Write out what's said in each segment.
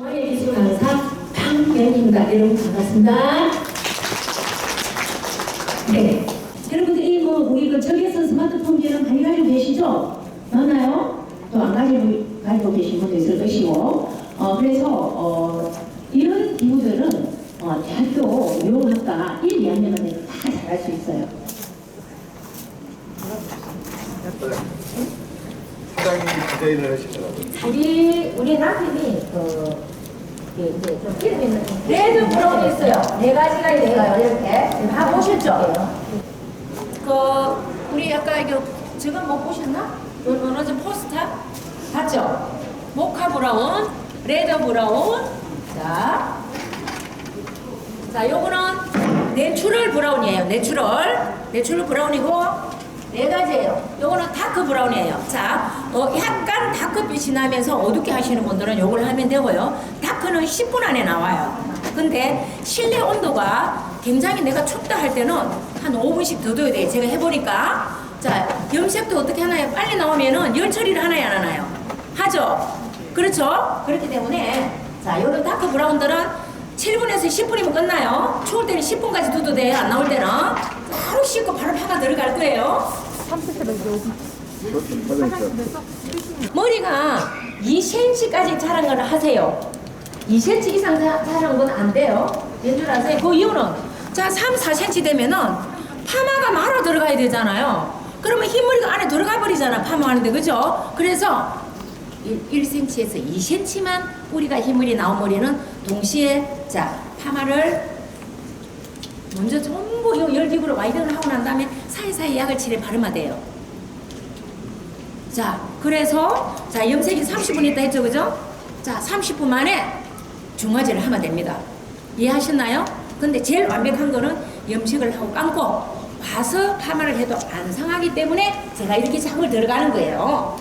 동아리 기술 강사 박연입니다. 여러분 반갑습니다. 네. 여러분들이 뭐 우리 그 저기에서 스마트폰 기능 많이 가지고 계시죠? 많아요? 또 안 가지고, 가지고 계신 분도 있을 것이고 어, 그래서 어, 이런 기구들은 어, 대학교 유흥학과 1, 2학년만 돼도 다 잘할 수 있어요. 사장님이 디자인을 하시더라고요. 우리 우리 남편이 그 이게 이제 좀 이름 있는 레드 브라운이 있어요. 네 가지가 있어요. 이렇게 다 보셨죠? 그 우리 아까 이거 지금 못 보셨나? 어느 좀 포스터 봤죠? 모카 브라운, 레드 브라운. 자, 자 요거는 내추럴 브라운이에요. 내추럴, 내추럴 브라운이고. 네 가지예요. 요거는 다크 브라운이에요. 자, 어, 약간 다크빛이 나면서 어둡게 하시는 분들은 요걸 하면 되고요. 다크는 10분 안에 나와요. 근데 실내 온도가 굉장히 내가 춥다 할 때는 한 5분씩 더 둬야 돼요. 제가 해보니까. 자, 염색도 어떻게 하나요? 빨리 나오면은 열 처리를 하나요, 안 하나요? 하죠? 그렇죠? 그렇기 때문에, 자, 요런 다크 브라운들은 7분에서 10분이면 끝나요. 추울 때는 10분까지 둬도 돼요. 안 나올 때는. 바로 씻고 바로 파가 들어갈 거예요. 머리가 2cm까지 자란 거는 하세요. 2cm 이상 자, 자란 건 안 돼요. 왠줄 아세요? 그 이유는 자 3, 4cm 되면은 파마가 말아 들어가야 되잖아요. 그러면 흰머리가 안에 들어가 버리잖아 파마하는데 그죠? 그래서 1, 1cm에서 2cm만 뿌리가 흰물이 나온 머리는 동시에 자 파마를 먼저 전부 요 열기구로 와이딩을 하고 난 다음에 사이사이 약을 칠해 바르면 돼요. 자, 그래서 자 염색이 30분 있다 했죠, 그죠? 자, 30분 만에 중화제를 하면 됩니다. 이해하셨나요? 근데 제일 완벽한 거는 염색을 하고 감고 와서 파마를 해도 안 상하기 때문에 제가 이렇게 작을 들어가는 거예요.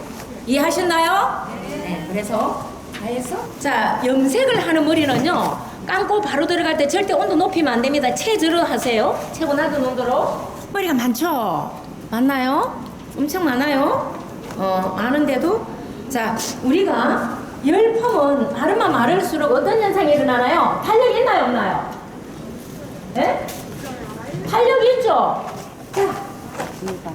이해하셨나요? 네. 그래서 다 했어? 자, 염색을 하는 머리는요. 감고 바로 들어갈 때 절대 온도 높이면 안 됩니다. 최저로 하세요. 최고 낮은 온도로. 머리가 많죠? 많나요? 엄청 많아요? 어, 많은데도 자, 우리가 열펌은 마르면 마를수록 어떤 현상이 일어나나요? 탄력이 있나요, 없나요? 네? 탄력이 있죠? 자,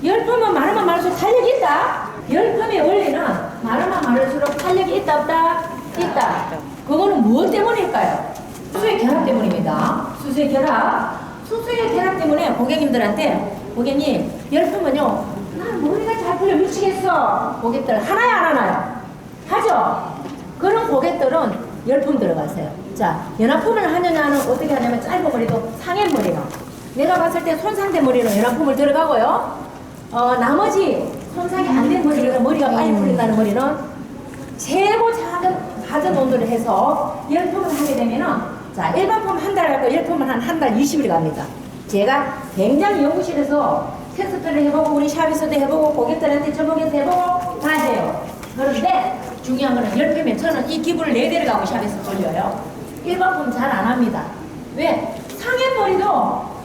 열펌은 마르면 마를수록 탄력이 있다? 열펌의 원리는 마르면 마를수록 탄력이 있다, 없다? 있다. 그거는 무엇 때문일까요? 수수의 결합 때문입니다. 수수의 결합. 수수의 결합 때문에 고객님들한테 고객님 열품은요 난 머리가 잘 풀려 미치겠어 고객들 하나요 안 하나요? 하죠? 그런 고객들은 열품 들어가세요 자 연합품을 하느냐는 어떻게 하냐면 짧은 머리도 상해 머리는 내가 봤을 때 손상된 머리는 연합품을 들어가고요 어 나머지 손상이 안 된 머리는 머리가 빨리 풀린다는 머리는 최고 작은 낮은 온도를 해서 열품을 하게 되면은 자 일반품 한달 할거 열품은 한 한 달 20일 갑니다. 제가 굉장히 연구실에서 테스트를 해보고 우리 샵에서도 해보고 고객들한테 저보게서 해보고 다 해요. 그런데 중요한 거는 열품에 저는 이 기부를 네 대를 가고 샵에서 돌려요. 일반품 잘 안 합니다. 왜? 상해 머리도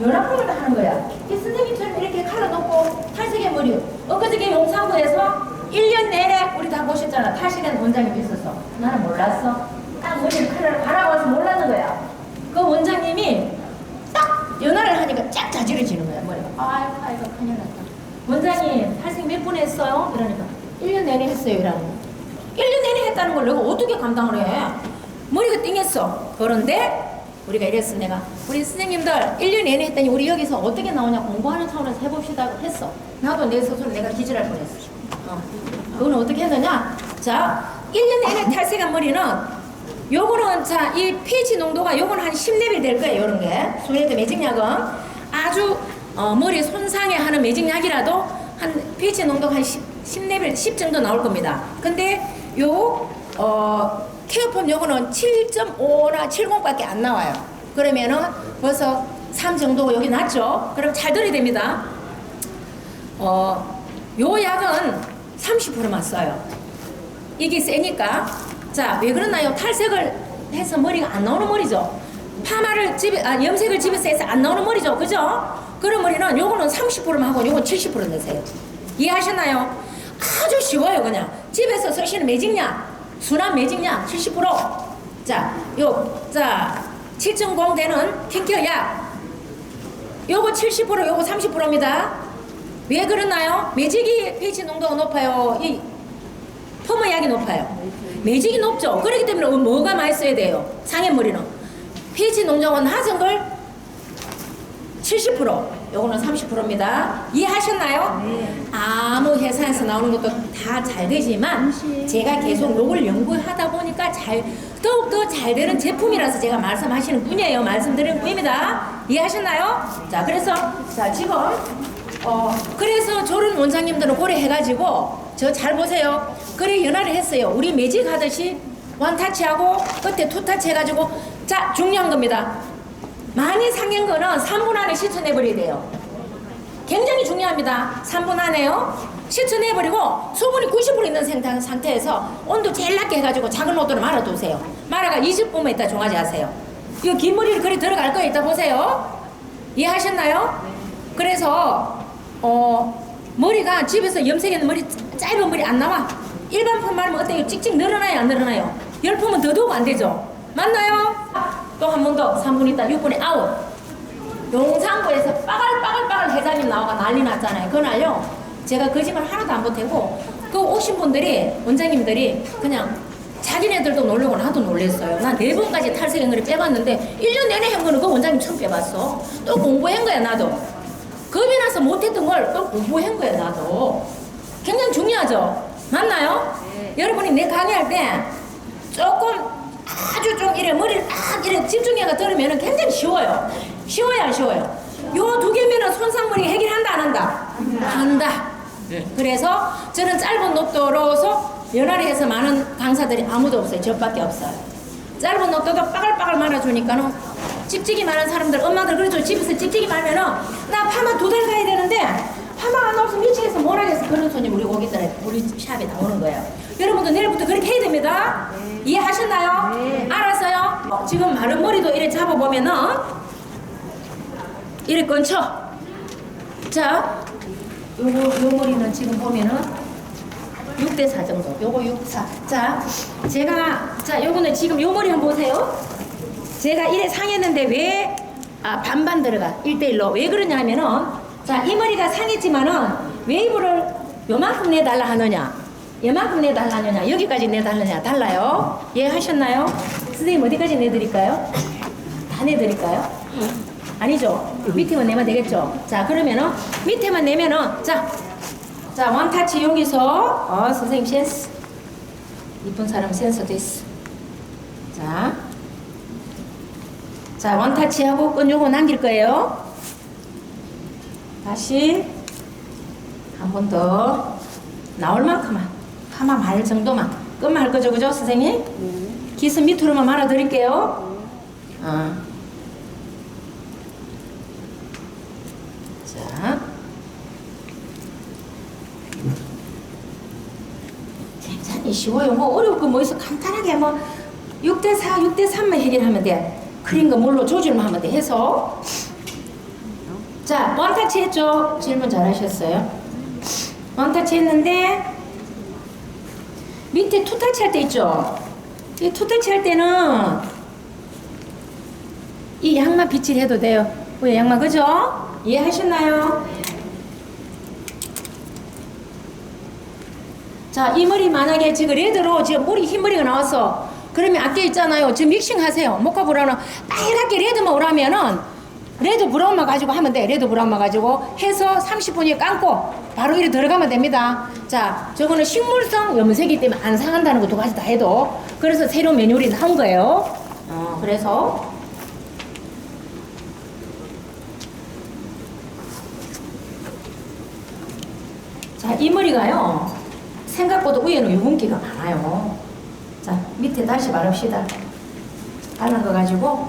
연합 품을 다 하는 거야. 이 선생님처럼 이렇게 칼라 놓고 탈색의 머리. 엊그저께 용산구에서 1년 내내 우리 다 보셨잖아. 탈색한 원장님 있었어. 나는 몰랐어. 딱 머리를 칼라를 갈아고 와서 몰랐는 거야. 그 원장님이 딱 연화를 하니까 쫙 자지러지는 거야. 머리가. 아이고, 아이고, 큰일 났다. 원장님, 탈색 몇 분 했어요? 이러니까 1년 내내 했어요. 이라는 거. 1년 내내 했다는 걸 내가 어떻게 감당을 해? 머리가 띵했어. 그런데 우리가 이랬어 내가. 우리 선생님들 1년 내내 했더니 우리 여기서 어떻게 나오냐 공부하는 차원에서 해봅시다 했어. 나도 내 스스로 내가 기절할 뻔했어. 어. 그거는 어떻게 했느냐? 자 1년 내내 탈색한 머리는 요거는 자 이 pH 농도가 요거는 한 10레벨 될 거예요 요런 게. 소리에도 매직약은. 아주 어, 머리 손상에 하는 매직약이라도 한 pH 농도가 한 10, 10레벨 10 정도 나올 겁니다. 근데 요 어, 케어폼 요거는 7.5나 70밖에 안 나와요. 그러면은 벌써 3 정도 여기 낮죠? 그럼 잘 들어야 됩니다. 어, 요 약은 30%만 써요. 이게 세니까. 자, 왜 그러나요? 탈색을 해서 머리가 안 나오는 머리죠. 파마를 집에, 아, 염색을 집에서 해서 안 나오는 머리죠. 그죠? 그런 머리는 요거는 30%만 하고 요건 70% 넣으세요. 이해하셨나요? 아주 쉬워요, 그냥. 집에서 쓰시는 매직약, 순한 매직약 70%. 자, 요, 자, 7.0대는 킹케어약. 요거 70% 요거 30%입니다. 왜 그러나요? 매직이 pH 농도가 높아요. 이 펌의 약이 높아요. 매직이 높죠. 그렇기 때문에 뭐가 많이 써야 돼요? 상해머리는. pH 농도가 낮은 걸 70% 요거는 30%입니다. 이해하셨나요? 아무 회사에서 나오는 것도 다 잘 되지만 제가 계속 요걸 연구하다 보니까 잘 더욱더 잘 되는 제품이라서 제가 말씀하시는 분이에요. 말씀드리는 분입니다. 이해하셨나요? 자, 그래서 자, 지금 어, 그래서 저런 원장님들은 고려해가지고 저 잘 보세요. 그래 연화를 했어요. 우리 매직 하듯이 원타치하고 끝에 투타치 해가지고 자 중요한 겁니다. 많이 상한 거는 3분 안에 실천해버려야 돼요. 굉장히 중요합니다. 3분 안에요. 실천해버리고 수분이 90% 있는 상태- 상태에서 온도 제일 낮게 해가지고 작은 온도로 말아두세요. 말아가 20분만 있다 종아지 하세요. 이거 긴 머리를 그리 들어갈 거예요. 이따 보세요. 이해하셨나요? 그래서 어 머리가 집에서 염색에는 머리 짧은 머리 안 나와. 일반 펌 말면 어때요? 찍찍 늘어나요? 안 늘어나요? 열 펌은 더더욱 안 되죠? 맞나요? 또 한 번 더 3분 있다 6분에 아웃. 용산구에서 빠갈빠갈빠갈 회장님 나와가 난리 났잖아요. 그날요. 제가 거짓말 하나도 안 보태고 그 오신 분들이 원장님들이 그냥 자기네들도 놀라고 나도 놀랬어요. 난 네 번까지 탈색 행거를 빼봤는데 1년 내내 한 거는 그 원장님 처음 빼봤어. 또 공부한 거야 나도. 겁이 나서 못했던 걸 또 공부한 거야 나도. 굉장히 중요하죠. 맞나요? 여러분이 내 강의할 때 조금 아주 좀 이래 머리를 딱 이래 집중해가 들으면 굉장히 쉬워요. 쉬워요, 안 쉬워요? 요 두 개면은 손상머리 해결한다, 안 한다? 한다. 그래서 저는 짧은 녹도로서 연화를 해서 많은 강사들이 아무도 없어요. 저밖에 없어요. 짧은 녹도도 빠글빠글 말아주니까는 찍찍이 많은 사람들, 엄마들 그래도 집에서 찍찍이 말면은 나 파마 두 달 가야 되는데 파마 안 없으면 미치겠어 뭘 하겠어 그런 손님 우리 고객들 우리 샵에 나오는 거예요. 여러분도 내일부터 그렇게 해야 됩니다. 이해하셨나요? 알았어요? 어, 지금 마른 머리도 이렇게 잡아보면은 이렇게 건쳐. 자, 요거 요 머리는 지금 보면은 6대 4 정도. 요거 6, 4. 자, 제가 자, 요거는 지금 요 머리 한번 보세요. 제가 이래 상했는데 왜 아, 반반 들어가 1대1로 왜 그러냐 하면은 자, 이 머리가 상했지만은 웨이브를 요만큼 내달라 하느냐 요만큼 내달라 하느냐 여기까지 내달라냐 달라요 이해하셨나요? 선생님 어디까지 내드릴까요? 다 내드릴까요? 아니죠 밑에만 내면 되겠죠 자 그러면은 밑에만 내면은 자, 자 원타치 여기서 어 선생님 센스 이쁜 사람 센스 됐어 자 자, 원타치하고 끈 요거 남길 거예요. 다시 한 번 더 나올 만큼만 파마 말 정도만 끝만 할 거죠, 그죠, 선생님? 기스 밑으로만 말아 드릴게요. 어. 자. 굉장히 쉬워요. 뭐 어려울 거뭐 있어. 간단하게 뭐 6대4, 6대3만 해결하면 돼. 그린 거 물로 조절만 하면 돼. 해서. 자, 원타치 했죠? 질문 잘 하셨어요. 원타치 했는데, 밑에 투타치 할 때 있죠? 이 투타치 할 때는 이 양만 빗질 해도 돼요. 왜 양만, 그죠? 이해하셨나요? 자, 이 머리 만약에 지금 레드로 지금 머리 흰 머리가 나왔어. 그러면 아껴 있잖아요. 지금 믹싱 하세요. 모카 브라운은 빨갛게 레드만 오라면은 레드 브라운만 가지고 하면 돼. 레드 브라운만 가지고 해서 30분에 감고 바로 이리 들어가면 됩니다. 자, 저거는 식물성 염색이기 때문에 안 상한다는 거두 가지 다 해도 그래서 새로운 메뉴리 나온 거예요. 어, 그래서 자, 이 머리가요. 생각보다 위에는 유분기가 많아요. 자, 밑에 다시 바릅시다. 바른 거 가지고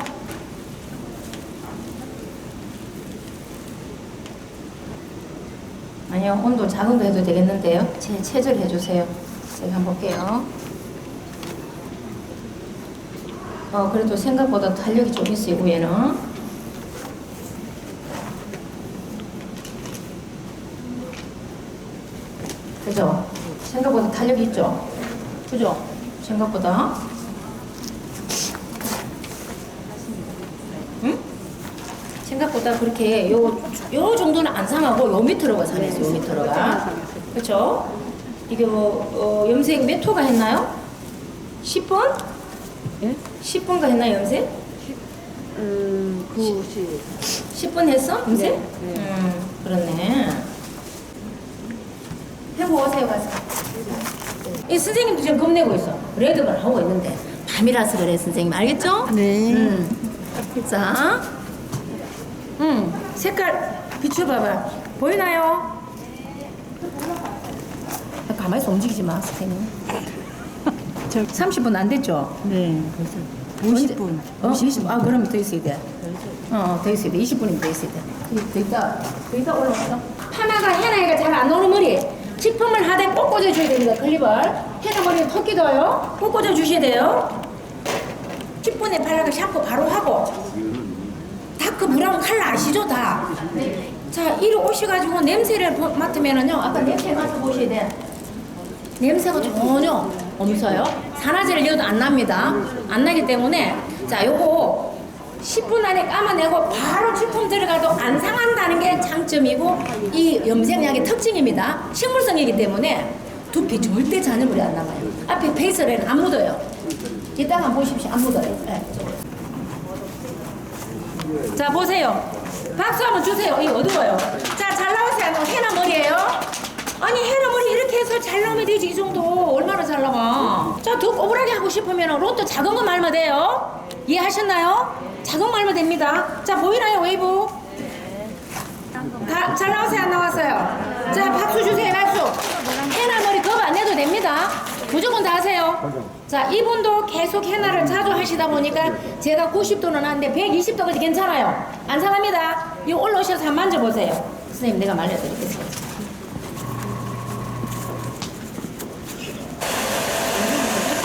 아니요, 온도 작은 거 해도 되겠는데요. 제 체절 해주세요. 제가 한번 볼게요. 어, 그래도 생각보다 탄력이 좀 있어요, 위에는. 그죠? 생각보다 탄력이 있죠? 그죠? 생각보다. 생각보다 그렇게 요, 요 정도는 안 상하고 요 밑으로가 상했어요. 요 밑으로가. 그렇죠? 이게 뭐 어, 염색 몇 호가 했나요? 10분? 예? 10분가 했나요, 염색? 음, 90. 10분 했어? 염색? 네, 네. 음, 그렇네. 해보고 오세요, 가서. 이 선생님도 지금 겁내고 있어. 레드걸 하고 있는데. 밤이라서 그래, 선생님. 알겠죠? 네. 음. 자. 음, 색깔 비춰봐봐. 보이나요? 가만히 서 움직이지 마. 저, 30분 안 됐죠? 네, 벌써 50분. 어? 20분. 아, 그러면 더 있어야 돼. 어, 더 있어야 돼. 20분이면 더 있어야 돼. 더 있다. 더 있다 올라왔어. 파마가 해나이가 잘 안 오는 머리. 직품을 하되 꼭 꽂아줘야 됩니다. 클립을. 해나 머리에 턱 끼도요. 꼭 꽂아주셔야 돼요. 10분에 발라가 샴푸 바로 하고. 다크 브라운 컬러 아시죠? 다. 자, 이리 오셔가지고 냄새를 보- 맡으면은요. 아까 냄새 맡아보셔야 돼. 냄새가 전혀 없어요. 산화제를 넣어도 안 납니다. 안 나기 때문에 자 요거 10분 안에 감아내고 바로 제품 들어가도 안 상한다는 게 장점이고 이 염색약의 특징입니다. 식물성이기 때문에 두피 절대 잔여물이 안 남아요. 앞에 페이스에는 안 묻어요. 이따가 보십시오. 안 묻어요. 네. 자 보세요. 박수 한번 주세요. 이 어두워요. 자 잘 나오세요. 뭐 해나 머리예요? 아니 해나 머리 이렇게 해서 잘 나오면 되지 이 정도 얼마나 잘 나와? 자더 꼬부라게 하고 싶으면 로또 작은 거 말면 돼요. 이해하셨나요? 작은 거 말면 됩니다. 자 보이나요 웨이브? 다, 잘 나왔어요 안 나왔어요? 자 박수 주세요 박수. 해나 머리 겁 안 내도 됩니다. 무조건 다 하세요. 자 이분도 계속 해나를 자주 하시다 보니까 제가 90도는 하는데 120도까지 괜찮아요. 안 상합니다. 이 올라오셔서 한번 만져보세요. 선생님 내가.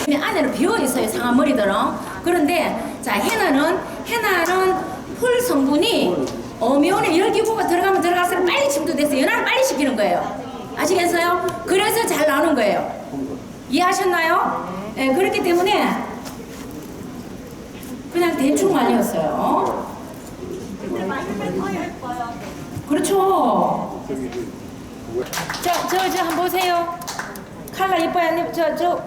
이 안에는 비어 있어요 상한 머리들은 그런데 자 해나는 해나는 풀 성분이 어미온에 열기구가 들어가면 들어갈수록 빨리 침투돼서 연화를 빨리 시키는 거예요 아시겠어요? 그래서 잘 나오는 거예요 이해하셨나요? 네, 그렇기 때문에 그냥 대충 말렸어요 그렇죠 자, 저, 저 한번 보세요. 칼라 이뻐요. 저, 저,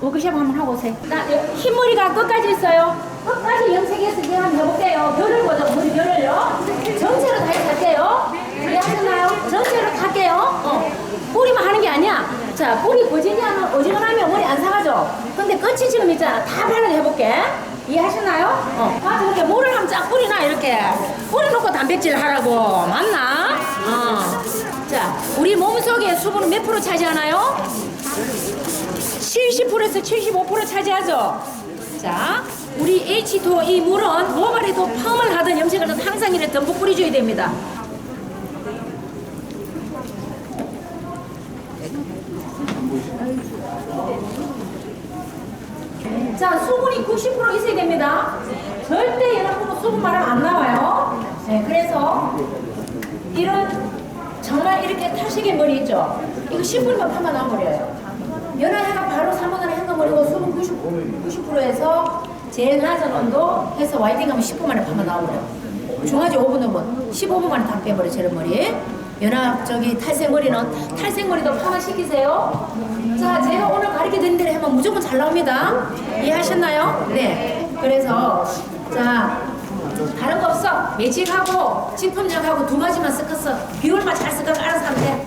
워크숍 한번 하고 오세요. 나, 여- 흰머리가 끝까지 있어요. 끝까지 염색해서 한번 해볼게요. 별을 보자, 머리 별을요. 전체로 다 해서 할게요. 이해하셨나요? 전체로 할게요. 어. 뿌리만 하는 게 아니야. 자, 뿌리 버지니아는 어지간하면 머리 안 상하죠? 근데 끝이 지금 있잖아. 다 발라서 해볼게. 이해하셨나요? 어. 맞아, 이렇게 물을 한번 쫙 뿌리나, 이렇게. 뿌리 놓고 단백질 하라고. 맞나? 어. 자, 우리 몸 속에 수분은 몇 프로 차지하나요? 70%에서 75% 차지하죠. 자, 우리 H2O 이 물은 모발에도 펌을 하든 염색을 하든 항상 이렇게 듬뿍 뿌려줘야 됩니다. 자, 수분이 90% 있어야 됩니다. 절대 연합부는 수분 말하면 안 나와요. 네, 그래서 이런 정말 이렇게 타시게 머리 있죠? 이거 10분이면 파마 나버려요. 연하해가 바로 3분 안에 한가버리고 수분 90, 90%에서 제일 낮은 온도 해서 와이딩 하면 10분 만에 파마 나와버려요. 중화제 5분 후면 15분 만에 다 빼버려 저런 머리. 연합 저기 탈색 머리는 탈색 머리도 파마 시키세요. 자, 제가 오늘 가르쳐 드린 대로 하면 무조건 잘 나옵니다. 이해하셨나요? 네. 그래서 자 다른 거 없어. 매직하고 진품력하고 두 가지만 섞었어. 비율만 잘 섞어서 알아서 하면 돼.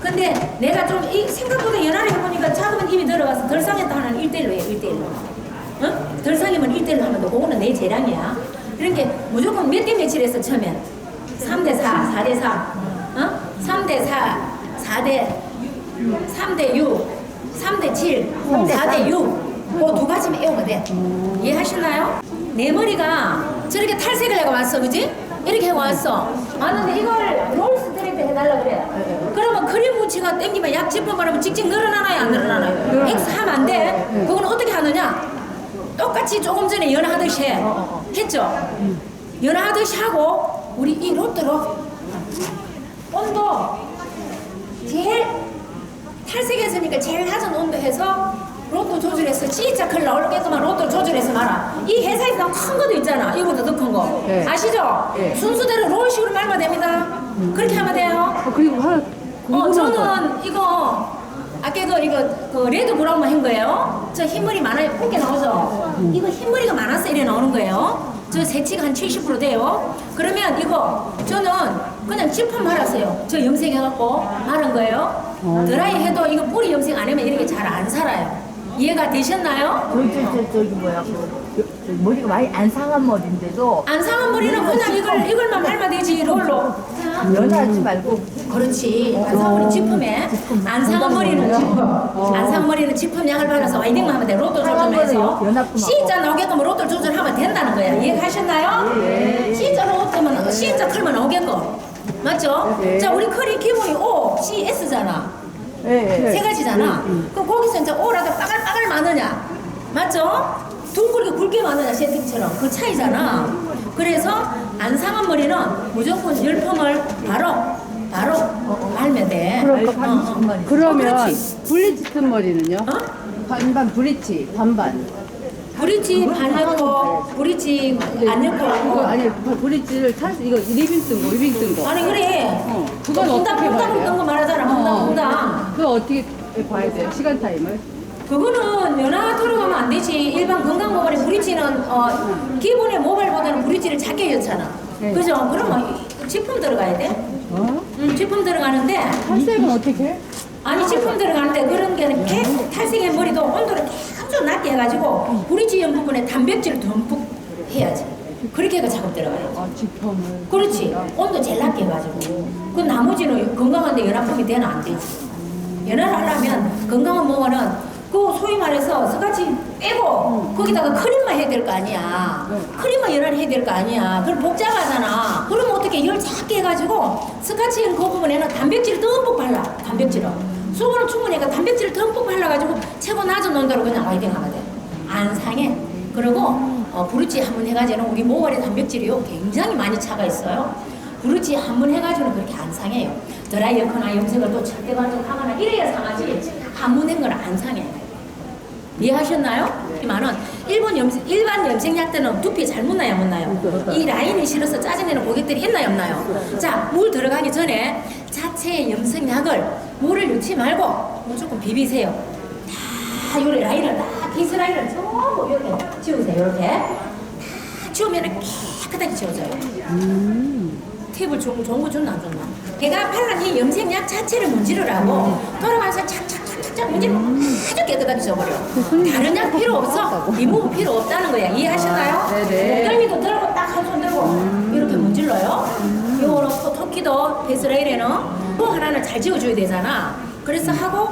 근데 내가 좀 이 생각보다 연하를 해보니까 작으면 입이 들어가서 덜 상했다 하는 1대1로 해요. 1대1로. 어? 덜 상이면 1대1로 하면 돼. 그거는 내 재량이야. 그러니까 무조건 몇 대 며칠 했어 처음엔. 3대 4, 4대 3. 어? 3대 4, 4대 3대 6, 3대 7, 4대 6. 그두 가지만 외우면 돼. 이해하시나요? 내 머리가 저렇게 탈색을 해가 왔어, 그지? 이렇게 해가 왔어. 왔는데 이걸 롤 스트레이트 해달라 그래. 그러면 크림 무치가 땡기면 약 바르면 직직 늘어나나요, 안 늘어나나요? X 하면 안 돼. 그건 어떻게 하느냐? 똑같이 조금 전에 연하듯이 해. 했죠? 연하듯이 하고 우리 이 로또로 온도 제일 탈색했으니까 제일 낮은 온도 해서 로또 조절해서 진짜 큰일 나오게끔만 로또 조절해서 말아. 이 회사에서 큰 것도 있잖아. 이거보다 더 큰 거. 네. 아시죠? 네. 순수대로 롤 식으로 말면 됩니다. 그렇게 하면 돼요. 어, 그리고 하나 어, 궁금한 거. 저는 이거 아까 그 이거 그 레드 브라운만 한 거예요. 저 흰머리 많아요. 붉게 나오죠. 이거 흰머리가 많아서 이래 나오는 거예요. 저 세치가 한 70% 돼요. 그러면 이거 저는 그냥 찌품 말았어요. 저 염색해갖고 마른 거예요. 드라이 해도 이거 뿌리 염색 안 하면 이렇게 잘 안 살아요. 이해가 되셨나요? 저기 저, 저, 저기 뭐야 그, 저, 머리가 많이 안 상한 머리인데도 안 상한 머리는 그냥 이걸 이걸만 밟으면 되지 롤로. 연하지 말고 그렇지. 안 상한 머리 지품에 안 상한 머리는 지품. 안 상한 머리는 지품 약을 발라서 와이딩만 하면 돼. 로또 조절해서. C자 나오게끔 로또 조절하면 된다는 거야. 이해가셨나요? C자 나오게끔 C자 클만 나오게끔. 맞죠? 자 우리 커리 기본이 O, C, S잖아. 예, 세 가지잖아. 그럼 거기서 이제 O라도 빠글빠글 많으냐? 맞죠? 둥글게 굵게 많으냐? 세팅처럼. 그 차이잖아. 그래서 안 상한 머리는 무조건 열펌을 바로, 바로 말면 돼. 그러니까 어, 어. 그러면 그렇지. 블리치 튼 머리는요? 어? 반반 브리치 반반. 브릿지 반 넣고, 브릿지 안 넣고. 아니 브리치를 찬스 이거 리빙 뜬 거, 리빙 뜬 거. 아니, 그래. 어, 그건 홍당, 어떻게 봐야 홍당, 돼요? 홍당 말하잖아. 홍당, 홍당. 그거 어떻게 봐야 돼요? 시간 타임을? 그거는 연하 들어가면 안 되지. 일반 건강 모발의 브릿지는 어, 기본의 모발보다는 브릿지를 작게 넣잖아. 네. 그죠? 그러면 제품 들어가야 돼. 어? 응, 제품 들어가는데 탈색은 어떻게 해? 아니 제품 들어가는데 그런 게 아니라 계속 탈색의 머리도 온도를 계속 낮게 해가지고 브릿지 연 부분에 단백질을 듬뿍 해야지. 그렇게 해가 작업 들어가요. 아. 그렇지. 온도 제일 낮게 해가지고. 그 나머지는 건강한데 연합품이 되면 안 되지. 연합을 하려면 건강한 모발은 그 소위 말해서 스카치 빼고 거기다가 크림만 해야 될 거 아니야. 크림만 연합을 해야 될 거 아니야. 그럼 복잡하잖아. 그러면 어떻게 열 작게 해가지고 스카치 그 부분에는 단백질을 듬뿍 발라. 단백질을. 수분은 충분히 해가 단백질을 듬뿍 발라가지고 최고 낮은 온도로 그냥 돼. 안 상해. 그리고 어, 브루치 한 번 해가지고는 우리 모발의 단백질이요 굉장히 많이 차가 있어요. 브루치 한 번 해가지고는 그렇게 안 상해요. 드라이어커나 염색을 또 절대 반죽하거나 이래야 상하지 한 번한건안 상해. 이해하셨나요? 많은 일본 염색, 일반 염색약 때는 두피 잘 묻나요, 못 나요? 이 라인이 싫어서 짜증내는 고객들이 있나요, 없나요? 자, 물 들어가기 전에 자체 염색약을 물을 넣지 말고 무조건 비비세요. 다 요래 라인을 다 피스 라인을 전부 이렇게 지우세요, 이렇게. 다 지우면 깨끗하게 지워져요. 팁을 좋은 거 줬나 안 줬나? 걔가 팔란 이 염색약 자체를 문지르라고 돌아가서 착착착착착 문지르 아주 깨끗하게 지워버려. 다른 약 필요 없어. 리무브 필요 없다는 거야. 이해하시나요? 네네. 목덜미도 들고 딱 한 손 들고 이렇게 문질러요. 요런 코 토끼도 베스레일에는 또 하나는 잘 지워줘야 되잖아. 그래서 하고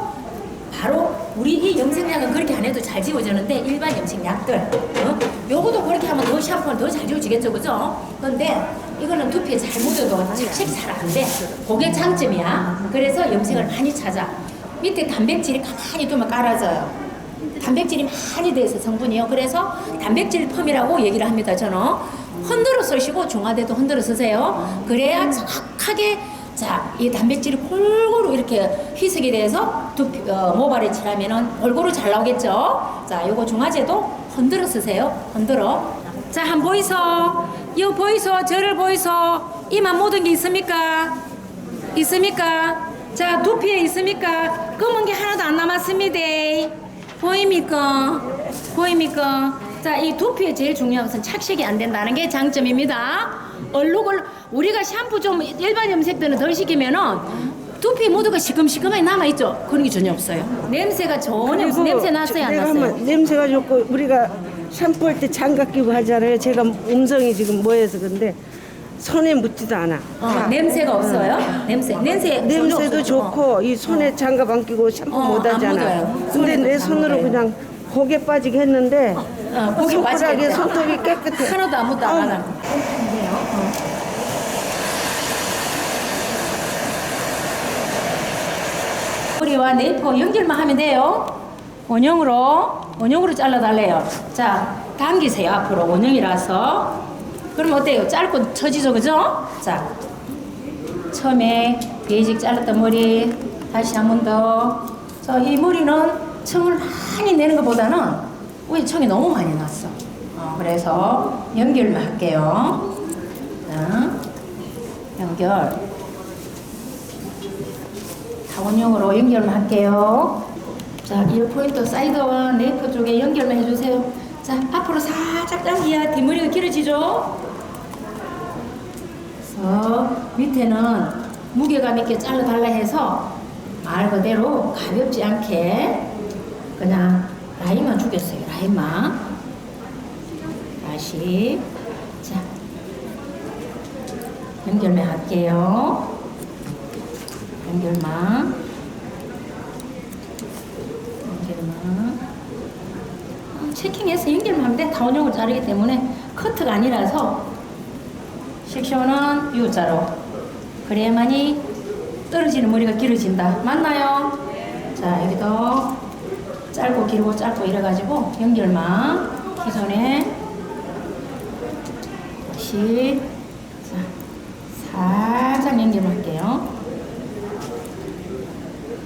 바로 우리 이 염색약은 그렇게 안 해도 잘 지워지는데 일반 염색약들 어? 요거도 그렇게 하면 더 샴푸는 더잘 지워지겠죠 그죠? 근데 이거는 두피에 잘 묻어도 착색 잘 안 돼. 그게 장점이야. 그래서 염색을 많이 찾아. 밑에 단백질이 가만히 두면 깔아져요. 단백질이 많이 돼서 성분이요. 그래서 단백질 펌이라고 얘기를 합니다. 저는 흔들어 쓰시고 중화대도 흔들어 쓰세요. 그래야 정확하게 자, 이 단백질이 골고루 이렇게 희석이 돼서 두피, 어, 모발에 칠하면은 골고루 잘 나오겠죠? 자, 요거 중화제도 흔들어 쓰세요. 흔들어. 자, 한 보이소. 요 보이소. 저를 보이소. 이만 모든 게 있습니까? 있습니까? 자, 두피에 있습니까? 검은 게 하나도 안 남았습니다. 보입니까? 보입니까? 자, 이 두피에 제일 중요한 것은 착색이 안 된다는 게 장점입니다. 얼룩을 우리가 샴푸 좀 일반 염색들은 덜 시키면은 두피 모두가 시큼시큼하게 남아있죠? 그런 게 전혀 없어요. 냄새가 전혀 없어요. 냄새 났어요? 안 내가 났어요? 한번 냄새가 좋고 우리가 샴푸할 때 장갑 끼고 하잖아요. 제가 음성이 지금 뭐해서 근데 손에 묻지도 않아. 어, 냄새가 없어요? 냄새, 냄새 전혀 냄새도 없어요. 좋고 이 손에 장갑 안 끼고 샴푸 어, 못 안 하잖아. 묻어요. 근데 손에도 내 안 손으로 묻어요. 그냥 고개 빠지게 했는데 어, 고개 손가락에 빠지겠다. 손톱이 깨끗해. 하나도 아무것도 안 아우, 하나. 머리와 네이프 연결만 하면 돼요. 원형으로 원형으로 잘라달래요. 자, 당기세요 앞으로 원형이라서. 그럼 어때요? 짧고 처지죠, 그죠? 자, 처음에 베이직 잘랐던 머리 다시 한 번 더. 자, 이 머리는 청을 많이 내는 것보다는 위에 청이 너무 많이 났어. 어, 그래서 연결만 할게요. 자, 연결. 타원형으로 연결만 할게요. 자, 이 포인트 사이드와 네이프 쪽에 연결만 해주세요. 자, 앞으로 살짝 당겨야 뒷머리가 길어지죠? 그래서 밑에는 무게감 있게 잘라달라 해서 말 그대로 가볍지 않게 그냥 라인만 주겠어요. 라인만. 다시. 자, 연결만 할게요. 연결만. 어, 체킹해서 연결만 하면 돼. 다운형을 자르기 때문에 커트가 아니라서 섹션은 U자로. 그래야만이 떨어지는 머리가 길어진다. 맞나요? 자, 여기도 짧고 길고 짧고 이래가지고 연결만 기존에 다시 자, 살짝 연결을 할게요.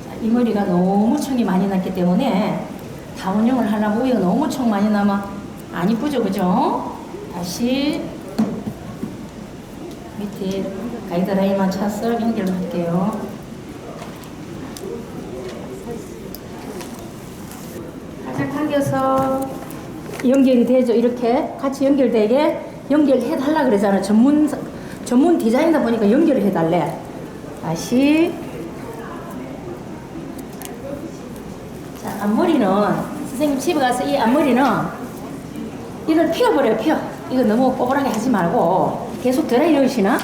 자, 이 머리가 너무 청이 많이 났기 때문에 다운형을 하려고 위가 너무 청 많이 나면 안 이쁘죠, 그죠? 다시 밑에 가이드라인만 차서 연결을 할게요. 살짝 당겨서 연결이 되죠. 이렇게 같이 연결되게 연결해 달라 그러잖아. 전문 전문 디자이너다 보니까 연결을 해 달래. 다시 자 앞머리는 선생님 집에 가서 이 앞머리는 이걸 피워버려요. 피워. 이거 너무 뽀글하게 하지 말고 계속 드라이 넣으시나?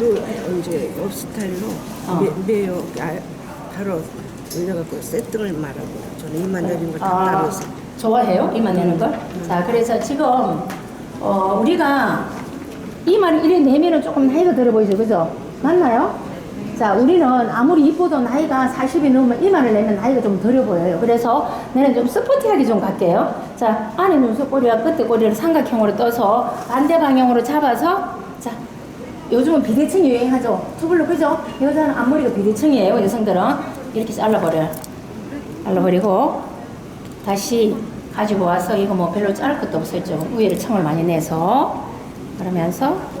로 이제 요 스타일로 어. 매, 매요 아, 바로 올려갖고 세팅을 말하고 저는 이만 내린 걸다 아, 따로 서 좋아해요? 이만 내는 걸? 자, 그래서 지금, 어, 우리가 이만 이래 내면은 조금 나이가 들어 보이죠? 그죠? 맞나요? 자, 우리는 아무리 이뻐도 나이가 40이 넘으면 이만을 내면 나이가 좀 들어 보여요. 그래서 내는 좀 스포티하게 좀 갈게요. 자, 안에 눈썹꼬리와 끝에 꼬리를 삼각형으로 떠서 반대 방향으로 잡아서, 자, 요즘은 비대칭이 유행하죠? 투블로, 그죠? 여자는 앞머리가 비대칭이에요. 여성들은. 이렇게 잘라버려요. 잘라버리고, 다시 가지고 와서 이거 뭐 별로 자를 것도 없었죠. 위에를 청을 많이 내서 그러면서 자,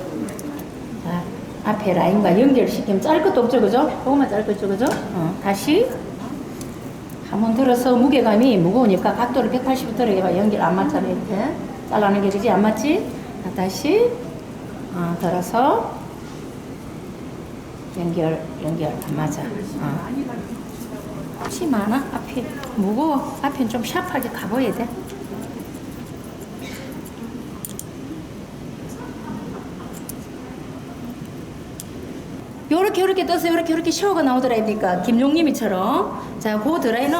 앞에 라인과 연결시키면 자를 것도 없죠, 그죠? 그거만 자를 거죠, 그죠? 어, 다시 한번 들어서 무게감이 무거우니까 각도를 180도 들어가 연결 안 맞잖아요, 이렇게 잘라는 게 그지 안 맞지? 자, 다시 어, 들어서 연결 연결 안 맞아. 어. 혹시 많아? 앞이 무거워. 앞엔 좀 샤프하게 가보야 돼. 요렇게 요렇게 떠서 요렇게 요렇게 샤워가 나오더라니까. 김용님이처럼. 자그 드라이는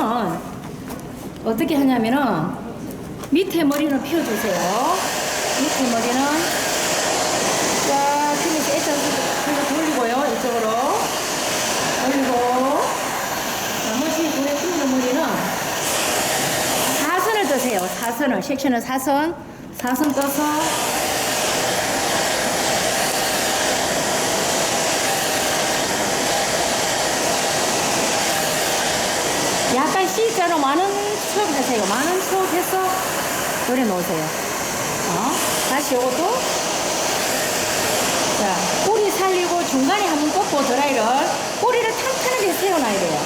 어떻게 하냐면은 밑에 머리는 펴주세요. 밑에 머리는 쫙 펴면서 애써 돌리고요 이쪽으로. 돌리고. 나머지 눈에 띄는 머리는 사선을 떠세요. 사선을. 섹션을 사선. 사선 떠서 약간 C자로 많은 척 하세요. 많은 척 해서 노래 놓으세요. 어? 다시 오도 자, 꼬리 살리고 중간에 한번 꺾고 드라이를 꼬리를 탄탄하게 세워놔야 돼요.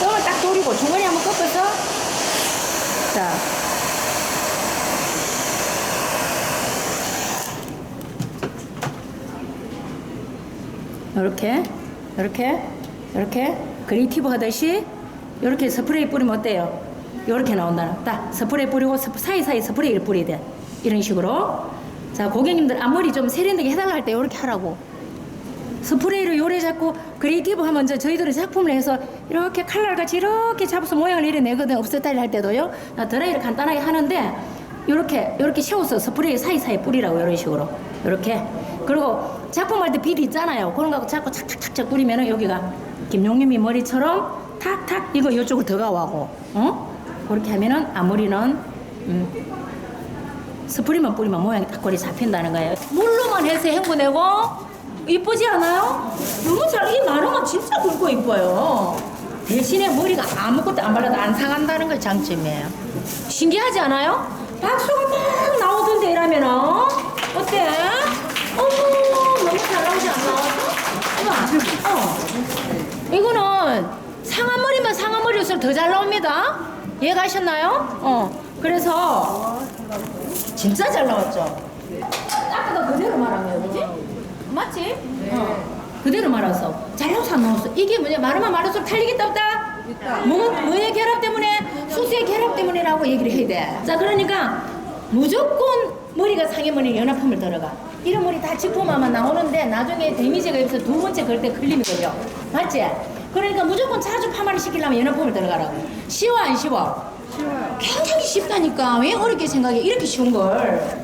뜸을 딱 돌리고 중간에 한번 꺾어서 자. 이렇게 이렇게 이렇게 그리티브 하듯이 이렇게 스프레이 뿌리면 어때요? 이렇게 나온다는 딱 스프레이 뿌리고 스- 사이사이 스프레이를 뿌려야 돼. 이런 식으로. 자 고객님들 앞머리 좀 세련되게 해달라 할 때 이렇게 하라고. 스프레이를 요래 잡고 그레이티브 하면 저 저희들은 작품을 해서 이렇게 칼날같이 이렇게 잡아서 모양을 이래내거든. 업스타일 할 때도요. 나 드라이를 간단하게 하는데 이렇게 이렇게 세워서 스프레이 사이사이 뿌리라고 이런 식으로. 이렇게. 그리고 작품할 때 비리 있잖아요. 그런 거 자꾸 착착착착 뿌리면은 여기가 김용림이 머리처럼 탁탁 이거 이쪽으로 들어가고 어 그렇게 하면은 앞머리는 음, 스프리만 뿌리면 모양이 딱 거리 잡힌다는 거예요. 물로만 해서 헹궈내고 이쁘지 않아요? 너무 잘, 이 마름은 진짜 굵고 이뻐요. 대신에 머리가 아무것도 안 발라도 안 상한다는 걸 장점이에요. 신기하지 않아요? 박수가 막 나오던데 이러면은 어? 어때? 어머 너무 잘 나오지 않나? 어머, 어. 이거는 상한 머리면 상한 머리일수록 더 잘 나옵니다. 이해가셨나요? 어. 그래서 진짜 잘 나왔죠. 아까가 그대로 말한 거예요, 그지? 맞지? 어. 그대로 말아서 잘 나왔어 안 나왔어? 이게 뭐냐 말하면 말할수록 틀리겠다 없다? 뭐, 뭐의 결합 때문에? 수수의 결합 때문이라고 얘기를 해야 돼. 자 그러니까 무조건 머리가 상해 머리 연합품을 들어가. 이런 머리 다 짚어만 나오는데 나중에 데미지가 있어서 두 번째 그럴 때 클림이 걸려. 맞지? 그러니까 무조건 자주 파마를 시키려면 연합품을 들어가라고. 쉬워 안 쉬워? 쉬워요. 굉장히 쉽다니까. 왜 어렵게 생각해? 이렇게 쉬운 걸.